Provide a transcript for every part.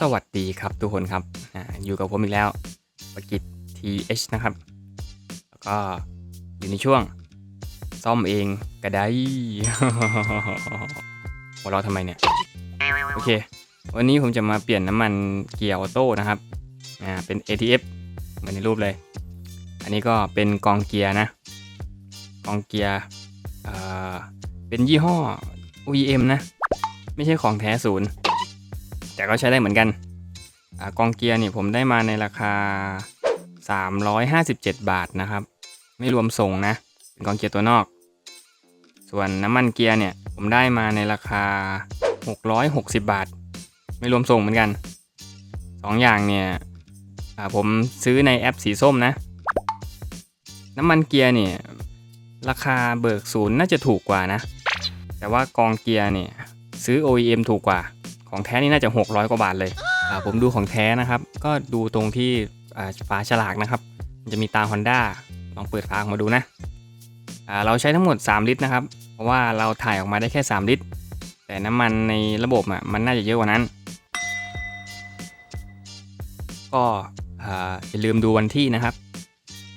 สวัสดีครับทุกคนครับออยู่กับผมอีกแล้วประกิจ TH นะครับ แล้วก็อยู่ในช่วง ซ่อมเองก็ได้หัวเราะทำไมเนี่ย โอเค วันนี้ผมจะมาเปลี่ยนน้ำมันเกียร์ออโต้นะครับอ่าเป็น ATF เหมือนในรูปเลย อันนี้ก็เป็นกองเกียร์นะ กองเกียร์เอ่อเป็นยี่ห้อ OEM นะ ไม่ใช่ของแท้ศูนย์ แต่ก็ใช้ได้เหมือนกันอกองเกียร์นี่ผมได้มาในราคา 357 บาทนะครับ ไม่รวมส่งนะเป็นกองเกียร์ตัวนอก ส่วนน้ำมันเกียร์เนี่ยผมได้มาในราคา 660 บาท ไม่รวมส่งเหมือนกัน 2ออย่างเนี่ยอ่าผมซื้อในแอปสีส้มนะ น้ำมันเกียร์เนี่ยราคาเบิกศูนย์น่าจะถูกกว่านะ แต่ว่ากองเกียร์เนี่ยซื้อ OEM ถูกกว่า ของแท้นี่น่าจะ 600 กว่าบาทเลยอ่าผมดูของแท้นะครับ ก็ดูตรงที่อ่าฝาฉลากนะครับ มันจะมีตา Honda ลองเปิดฝาออกมาดูนะอ่าเราใช้ทั้งหมด 3 ลิตรนะครับ เพราะว่าเราถ่ายออกมาได้แค่ 3 ลิตร แต่น้ำมันในระบบอะมันน่าจะเยอะกว่านั้น ก็อ่าอย่าลืมดูวันที่นะครับ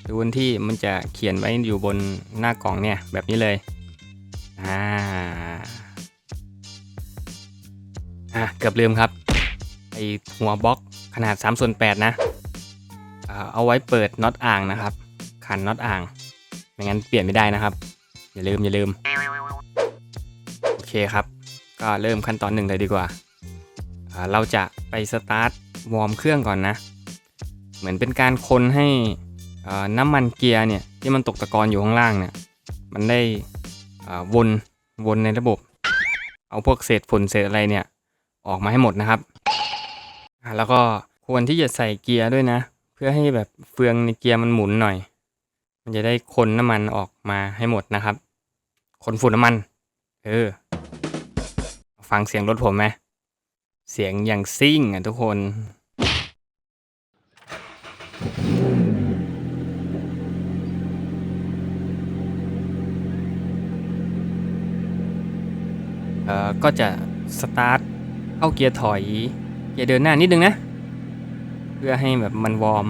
ดูวันที่มันจะเขียนไว้อยู่บนหน้ากล่องเนี่ยแบบนี้เลยอ่า อะเกือบลืมครับไอหัวบล็อกขนาด3ส่วน8นะเอาไว้เปิดน็อตอ่างนะครับขันน็อตอ่างไม่งั้นเปลี่ยนไม่ได้นะครับ อย่าลืมอย่าลืมโอเคครับ ก็เริ่มขั้นตอนหนึ่งเลยดีกว่า เราจะไปสตาร์ทวอร์มเครื่องก่อนนะ เหมือนเป็นการคนให้น้ำมันเกียร์เนี่ยที่มันตกตะกอนอยู่ข้างล่างเนี่ยมันได้วนวนในระบบ เอาพวกเศษฝุ่นเศษอะไรเนี่ย ออกมาให้หมดนะครับอ่าแล้วก็ควรที่จะใส่เกียร์ด้วยนะ เพื่อให้แบบเฟืองในเกียร์มันหมุนหน่อย มันจะได้คนน้ำมันออกมาให้หมดนะครับ คนฝุ่นน้ำมัน เออ ฟังเสียงรถผมไหมเสียงอย่างซิ่งอะทุกคนเอ่อก็จะสตาร์ท เข้าเกียร์ถอยเกียร์เดินหน้านิดนึงนะ เพื่อให้แบบมันวอร์ม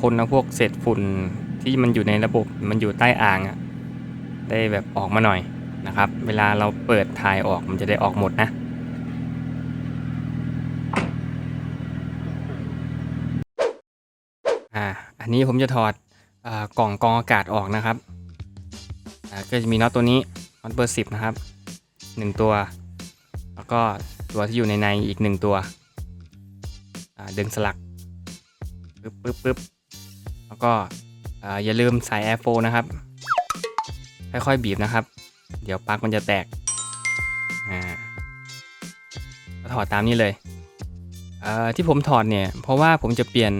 คนเอาพวกเศษฝุ่นที่มันอยู่ในระบบมันอยู่ใต้อ่างอะได้แบบออกมาหน่อยนะครับ เวลาเราเปิดถ่ายออกมันจะได้ออกหมดนะอ่าอันนี้ผมจะถอดอากล่องกองอากาศออกนะครับอ่าก็จะมีน็อตตัวนี้น็อตเบอร์สิบนะครับหนึ่งตัว แล้วก็ ตัวที่อยู่ในในอีกหนึ่งตัวดึงสลักปึ๊บปึ๊บปึ๊บแล้วก็ออย่าลืมใส่แอร์โฟนะครับ ค่อยๆบีบนะครับ เดี๋ยวปลั๊กมันจะแตกอ่าก็ถอดตามนี้เลยเที่ผมถอดเนี่ยเพราะว่าผมจะเปลี่ยน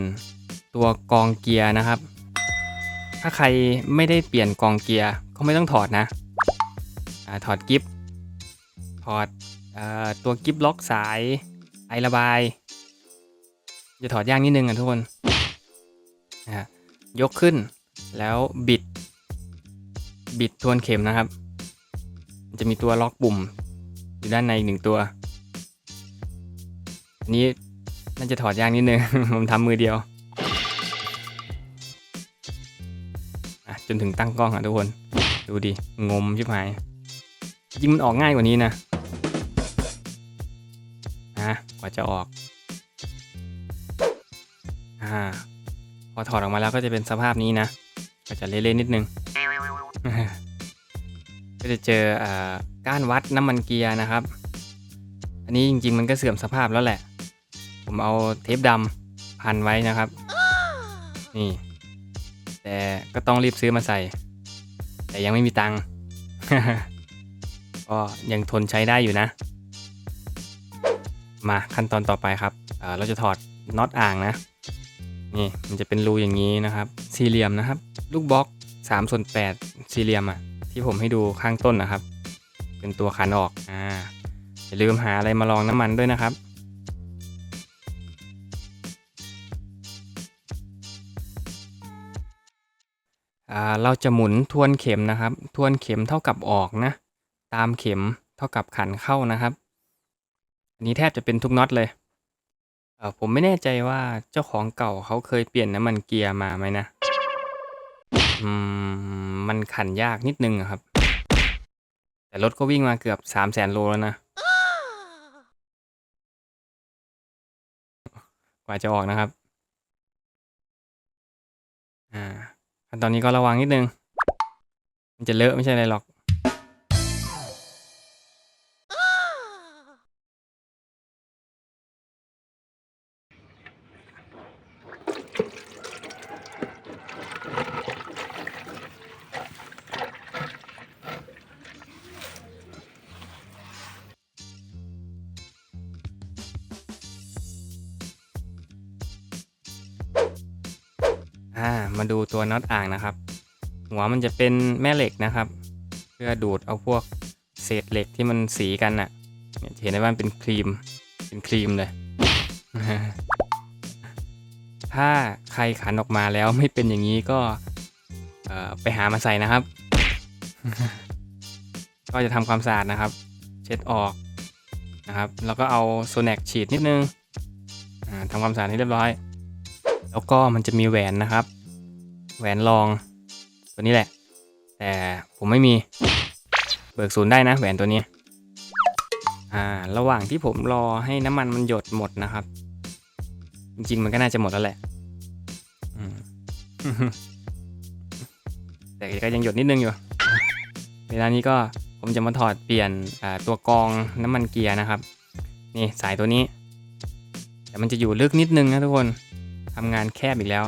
ตัวกองเกียร์นะครับ ถ้าใครไม่ได้เปลี่ยนกองเกียร์ก็ไม่ต้องถอดนะอถอดกิฟถอด ตัวกิฟล็อกสายไอระบาย จะถอดยากนิดนึงอะทุกคนนะฮะยกขึ้นแล้วบิด บิดทวนเข็มนะครับ จะมีตัวล็อกปุ่มอยู่ด้านในอีกหนึ่งตัว อันนี้น่าจะถอดยากนิดนึง ผมทำมือเดียว จนถึงตั้งกล้องอะทุกคน ดูดิ งมชิบหายจริงมันออกง่ายกว่านี้นะ ว่าจะออกอ่าพอถอดออกมาแล้วก็จะเป็นสภาพนี้นะ ก็จะเละๆนิดนึง ก็จะเจออ่าก้านวัดน้ำมันเกียร์นะครับ อันนี้จริงๆมันก็เสื่อมสภาพแล้วแหละ ผมเอาเทปดำพันไว้นะครับ นี่ แต่ก็ต้องรีบซื้อมาใส่ แต่ยังไม่มีตังค์ก็ยังทนใช้ได้อยู่นะ มาขั้นตอนต่อไปครับเเราจะถอดน็อตอ่างนะนี่มันจะเป็นรูอย่างนี้นะครับ สี่เหลี่ยมนะครับ ลูกบล็อก3ส่วน8สี่เหลี่ยมอะที่ผมให้ดูข้างต้นนะครับ เป็นตัวขันออกอ่าอย่าลืมหาอะไรมาลองน้ำมันด้วยนะครับอ่าเราจะหมุนทวนเข็มนะครับ ทวนเข็มเท่ากับออกนะ ตามเข็มเท่ากับขันเข้านะครับ อันนี้แทบจะเป็นทุกน็อตเลยเออผมไม่แน่ใจว่าเจ้าของเก่าเขาเคยเปลี่ยนน้ำมันเกียร์มาไหมนะ อืม มันขันยากนิดนึงครับ แต่รถก็วิ่งมาเกือบสามแสนโลแล้วนะ กว่าจะออกนะครับ อ่า ตอนนี้ก็ระวังนิดนึง มันจะเลอะไม่ใช่อะไรหรอก มาดูตัวน็อตอ่างนะครับ หัวมันจะเป็นแม่เหล็กนะครับ เพื่อดูดเอาพวกเศษเหล็กที่มันสีกันน่ะเนี่ยจะเห็นได้ว่าเป็นครีม เป็นครีมเลย ถ้าใครขันออกมาแล้วไม่เป็นอย่างนี้ก็ไปหามาใส่นะครับ ก็จะทำความสะอาดนะครับ เช็ดออกนะครับ แล้วก็เอาโซแนกฉีดนิดนึงทำความสะอาดให้เรียบร้อย แล้วก็มันจะมีแหวนนะครับ แหวนรอง ตัวนี้แหละ แต่ผมไม่มี เบิกศูนย์ได้นะแหวนตัวนี้ อ่า ระหว่างที่ผมรอให้น้ำมันมันหยดหมดนะครับ จริงๆมันก็น่าจะหมดแล้วแหละแต่ก็ยังหยดนิดนึงอยู่ เวลานี้ก็ผมจะมาถอดเปลี่ยนตัวกองน้ำมันเกียร์นะครับ นี่สายตัวนี้ แต่มันจะอยู่ลึกนิดนึงนะทุกคนทำงานแคบอีกแล้ว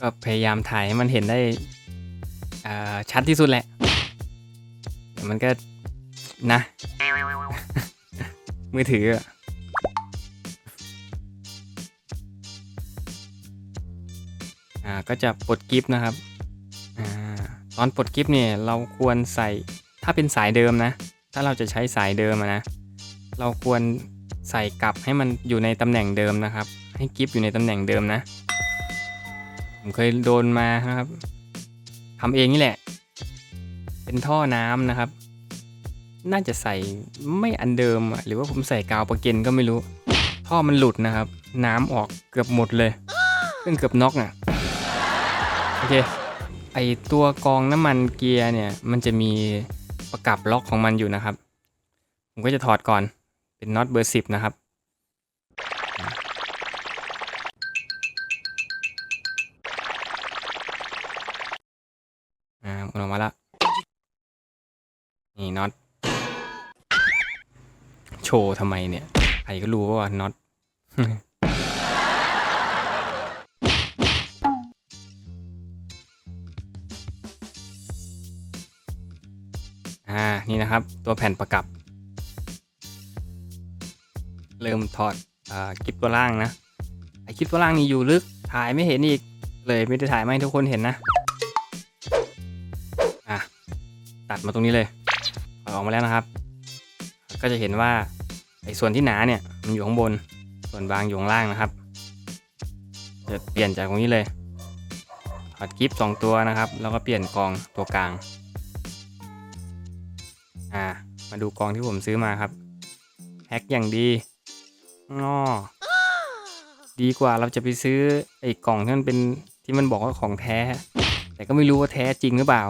ก็พยายามถ่ายให้มันเห็นได้ชัดที่สุดแหละ มันก็นะ มือถืออ่าก็จะปลดกิฟต์นะครับอตอนปลดกิฟต์เนี่ยเราควรใส่ถ้าเป็นสายเดิมนะ ถ้าเราจะใช้สายเดิมนะ เราควรใส่กลับให้มันอยู่ในตำแหน่งเดิมนะครับ ให้กิฟต์อยู่ในตำแหน่งเดิมนะ ผมเคยโดนมานะครับทำเองนี่แหละ เป็นท่อน้ำนะครับ น่าจะใส่ไม่อันเดิมอะหรือว่าผมใส่กาวประเก็นก็ไม่รู้ ท่อมันหลุดนะครับ น้ำออกเกือบหมดเลยซึ่งเกือบน็อกอะโอเคไอตัวกองน้ำมันเกียร์เนี่ย มันจะมีประกับล็อกของมันอยู่นะครับ ผมก็จะถอดก่อนเป็นน็อตเบอร์สิบนะครับ โชว์ทำไมเนี่ย ใครก็รู้ว่าน็อตอ่า นี่นะครับ ตัวแผ่นประกับ เริ่มถอดอ่ากิฟตัวล่างนะ ไอคลิปตัวล่างนี่อยู่ลึก ถ่ายไม่เห็นอีก เลยไม่ได้ถ่ายมาให้ทุกคนเห็นนะ อะ ตัดมาตรงนี้เลยถอออกมาแล้วนะครับ ก็จะเห็นว่า ไอ้ส่วนที่หนาเนี่ยมันอยู่ข้างบน ส่วนบางอยู่ข้างล่างนะครับ จะเปลี่ยนจากตรงนี้เลยถอดกิฟสองตัวนะครับ แล้วก็เปลี่ยนกองตัวกลาง อ่า มาดูกองที่ผมซื้อมาครับแพ็คอย่างดีงอดีกว่าเราจะไปซื้อไอ้กล่องที่มันเป็นที่มันบอกว่าของแท้ แต่ก็ไม่รู้ว่าแท้จริงหรือเปล่า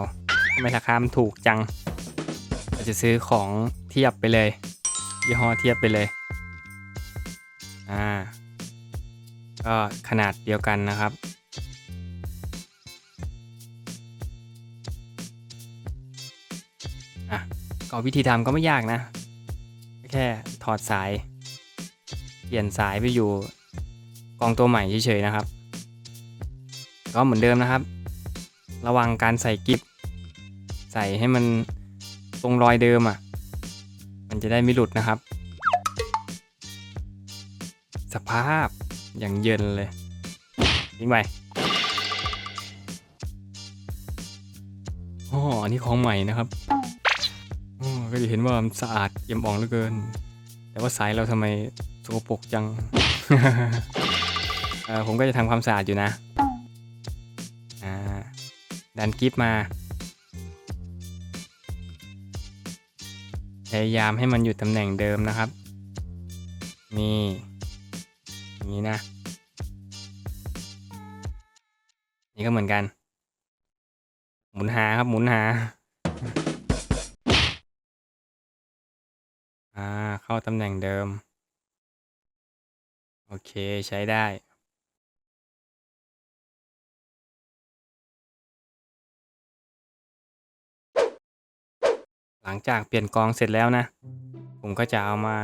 ทำไมราคามันถูกจัง เราจะซื้อของเทียบไปเลย ยี่ห้อเทียบไปเลย อ่า ก็ขนาดเดียวกันนะครับ อะ ก็วิธีทำก็ไม่ยากนะ แค่ถอดสาย เปลี่ยนสายไปอยู่กองตัวใหม่เฉยๆนะครับ ก็เหมือนเดิมนะครับ ระวังการใส่กิฟใส่ให้มันตรงรอยเดิมอะ มันจะได้ไม่หลุดนะครับ สภาพอย่างเย็นเลยทิ้งไปอ๋ออันนี้ของใหม่นะครับอ๋อก็จะเห็นว่ามันสะอาดเยี่ยมอ่องเหลือเกิน แต่ว่าสายเราทำไมสกปรกจังเออผมก็จะทำความสะอาดอยู่นะ อ่าดันกิฟมา ยายามให้มันอยู่ตำแหน่งเดิมนะครับ นี่อย่างนี้นะ นี่ก็เหมือนกัน หมุนหาครับหมุนหา อ่า เข้าตำแหน่งเดิม โอเคใช้ได้ หลังจากเปลี่ยนกองเสร็จแล้วนะ ผมก็จะเอามา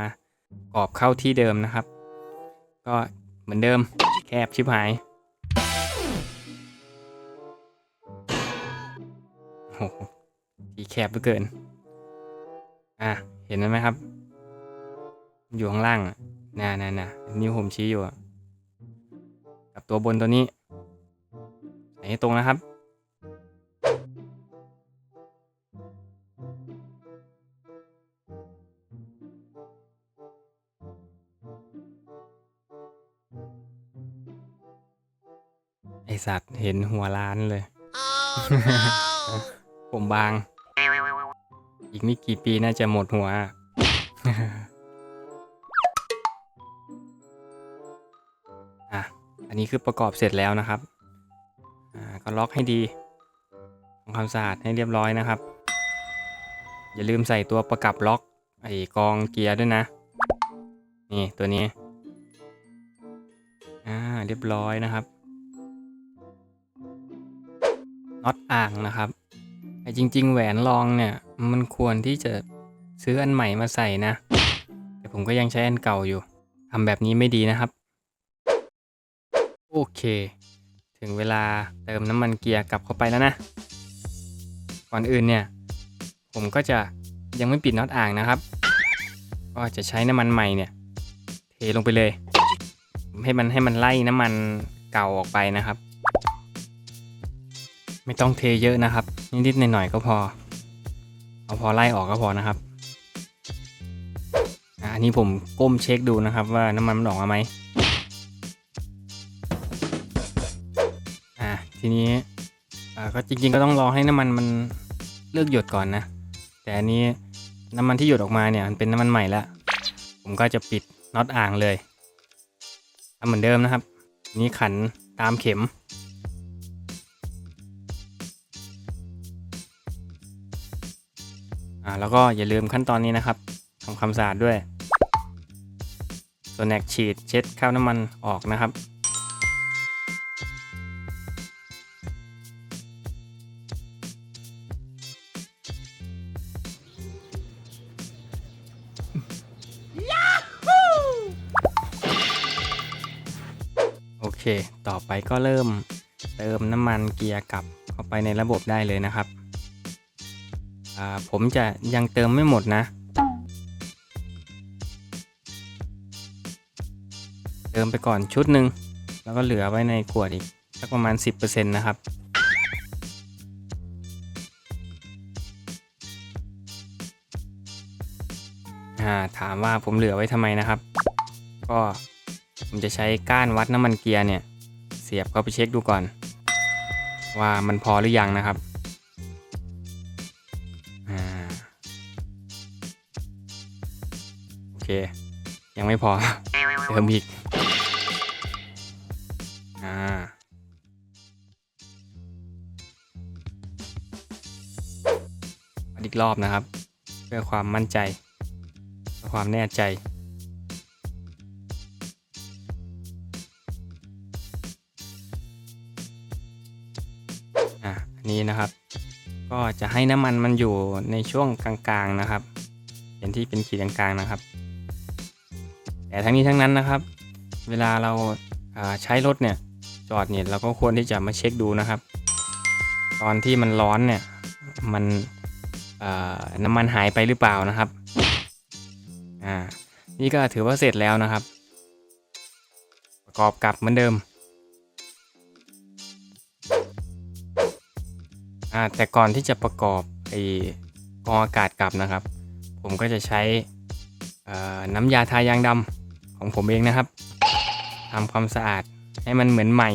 กรอบเข้าที่เดิมนะครับ ก็เหมือนเดิมแคบชิบหายโอ้โหทีแคบเหลือเกิน อะ เห็นไหมครับ อยู่ข้างล่างน่ะน่ะน่ะนิ้วผมชี้อยู่ กับตัวบนตัวนี้ใส่ให้ตรงนะครับ สัตว์เห็นหัวล้านเลย ผมบาง อีกไม่กี่ปีน่าจะหมดหัว อะ อันนี้คือประกอบเสร็จแล้วนะครับ อ่า ก็ล็อกให้ดีทำความสะอาดให้เรียบร้อยนะครับ อย่าลืมใส่ตัวประกับล็อกไอ้กองเกียร์ด้วยนะ นี่ตัวนี้ อ่า เรียบร้อยนะครับ น็อตอ่างนะครับแต่จริง ๆ แหวนรองเนี่ยมันควรที่จะซื้ออันใหม่มาใส่นะ แต่ผมก็ยังใช้อันเก่าอยู่ทำแบบนี้ไม่ดีนะครับ โอเค ถึงเวลาเติมน้ำมันเกียร์กลับเข้าไปแล้วนะ ก่อนอื่นเนี่ย ผมก็จะยังไม่ปิดน็อตอ่างนะครับ ก็จะใช้น้ำมันใหม่เนี่ย เทลงไปเลย ให้มันให้มันไล่น้ำมันเก่าออกไปนะครับ ไม่ต้องเทเยอะนะครับ นิดๆหน่อยๆก็พอ เอาพอไล่ออกก็พอนะครับอันนี้ผมก้มเช็คดูนะครับว่าน้ำมันมันออกมาไหมอะทีนี้อ่าก็จริงๆก็ต้องรอให้น้ำมันมันเลิกหยดก่อนนะ แต่อันนี้น้ำมันที่หยดออกมาเนี่ยมันเป็นน้ำมันใหม่แล้วผมก็จะปิดน็อตอ่างเลยทำเหมือนเดิมนะครับ นี่ขันตามเข็ม แล้วก็อย่าลืมขั้นตอนนี้นะครับทำความสะอาดด้วยตัวแนกฉีดเช็ดคราบน้ำมันออกนะครับ โอเค ต่อไปก็เริ่มเติมน้ำมันเกียร์กลับเข้าไปในระบบได้เลยนะครับ ผมจะยังเติมไม่หมดนะ เติมไปก่อนชุดหนึ่งแล้วก็เหลือไว้ในขวดอีกสักประมาณ 10%นะครับถามว่าผมเหลือไว้ทำไมนะครับ ก็ผมจะใช้ก้านวัดน้ำมันเกียร์เนี่ย เสียบเข้าไปเช็คดูก่อน ว่ามันพอหรือยังนะครับ ไม่พอเติมอีกอ่าอีกรอบนะครับ เพื่อความมั่นใจเพื่อความแน่ใจอะอันนี้นะครับ ก็จะให้น้ำมันมันอยู่ในช่วงกลางๆนะครับ เห็นที่เป็นขีดกลางๆนะครับ แต่ทั้งนี้ทั้งนั้นนะครับ เวลาเราาใช้รถเนี่ยจอดเนี่ยเราก็ควรที่จะมาเช็คดูนะครับ ตอนที่มันร้อนเนี่ยมันน้ำมันหายไปหรือเปล่านะครับอ่านี่ก็ถือว่าเสร็จแล้วนะครับ ประกอบกลับเหมือนเดิมอ่าแต่ก่อนที่จะประกอบไอ้กรองอากาศกลับนะครับ ผมก็จะใช้น้ำยาทายางดำ ของผมเองนะครับทำความสะอาดให้มันเหมือนใหม่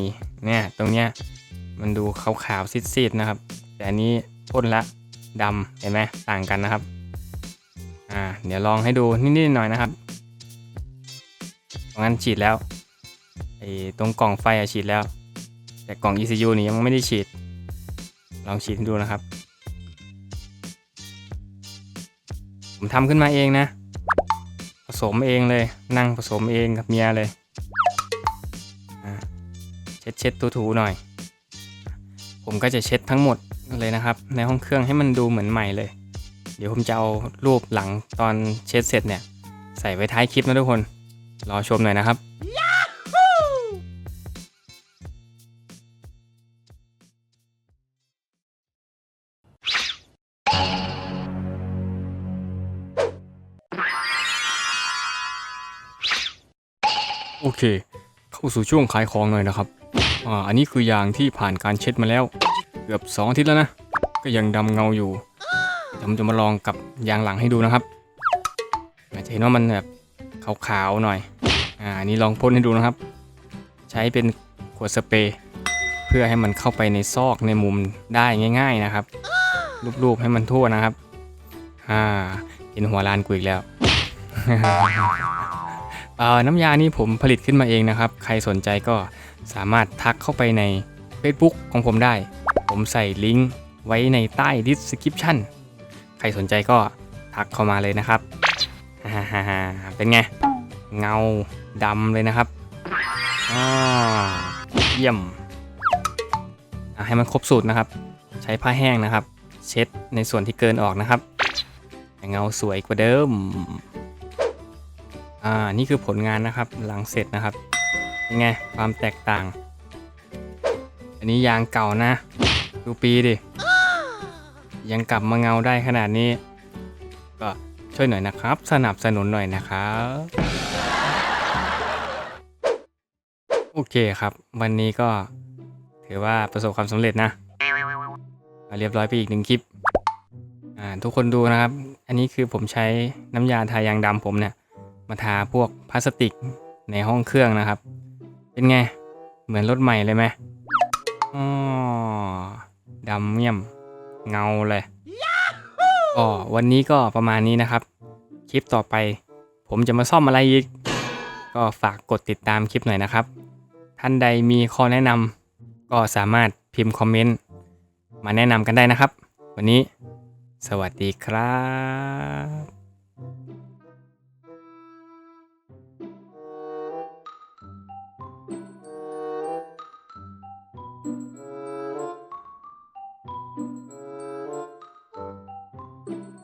เนี่ยตรงเนี้ยมันดูขาวๆซีดๆนะครับ แต่อันนี้พ่นละดำเห็นไหมต่างกันนะครับอ่าเดี๋ยวลองให้ดูนิดๆหน่อยนะครับราะงั้นฉีดแล้วไอ้ตรงกล่องไฟอะฉีดแล้ว แต่กล่อง ECU นี่ยังไม่ได้ฉีด ลองฉีดให้ดูนะครับ ผมทำขึ้นมาเองนะ สมเองเลย นั่งผสมเองกับเมียเลยเช็ดเช็ดถูๆหน่อย ผมก็จะเช็ดทั้งหมดเลยนะครับ ในห้องเครื่องให้มันดูเหมือนใหม่เลย เดี๋ยวผมจะเอารูปหลังตอนเช็ดเสร็จเนี่ย ใส่ไว้ท้ายคลิปนะทุกคน รอชมหน่อยนะครับ โอเค เข้าสู่ช่วงขายของหน่อยนะครับอ่าอันนี้คือยางที่ผ่านการเช็ดมาแล้ว เกือบ2อาทิตย์แล้วนะ ก็ยังดำเงาอยู่เดี๋ยวผมจะมาลองกับยางหลังให้ดูนะครับอาจจะเห็นว่ามันแบบขาวๆหน่อย อ่าอันนี้ลองพ่นให้ดูนะครับ ใช้เป็นขวดสเปรย์เพื่อให้มันเข้าไปในซอกในมุมได้ง่าย ๆนะครับ รูปๆให้มันทั่วนะครับ อ่า เห็นหัวลานกูอีกแล้ว น้ำยานี้ผมผลิตขึ้นมาเองนะครับ ใครสนใจก็สามารถทักเข้าไปใน Facebook ของผมได้ ผมใส่ลิงก์ไว้ในใต้ description ใครสนใจก็ทักเข้ามาเลยนะครับฮ่าๆๆเป็นไง เงาดำเลยนะครับอ่าเยี่ยมให้มันครบสูตรนะครับ ใช้ผ้าแห้งนะครับ เช็ดในส่วนที่เกินออกนะครับ เงาสวยกว่าเดิม อ่านี่คือผลงานนะครับหลังเสร็จนะครับเป็นไงความแตกต่าง อันนี้ยางเก่านะ ดูปีดิ ยังกลับมาเงาได้ขนาดนี้ ก็ช่วยหน่อยนะครับ สนับสนุนหน่อยนะครับโอเคครับ วันนี้ก็ถือว่าประสบความสำเร็จนะอ่าเรียบร้อยไปอีกหนึ่งคลิป อ่า ทุกคนดูนะครับ อันนี้คือผมใช้น้ำยาทายางดำผมเนี่ย มาทาพวกพลาสติกในห้องเครื่องนะครับ เป็นไง เหมือนรถใหม่เลยไหมอ๋อดำเมี่ยม เงาเลยก็วันนี้ก็ประมาณนี้นะครับ คลิปต่อไป ผมจะมาซ่อมอะไรอีก ก็ฝากกดติดตามคลิปหน่อยนะครับ ท่านใดมีข้อแนะนำก็สามารถพิมพ์คอมเมนต์มาแนะนำกันได้นะครับ วันนี้ สวัสดีครับ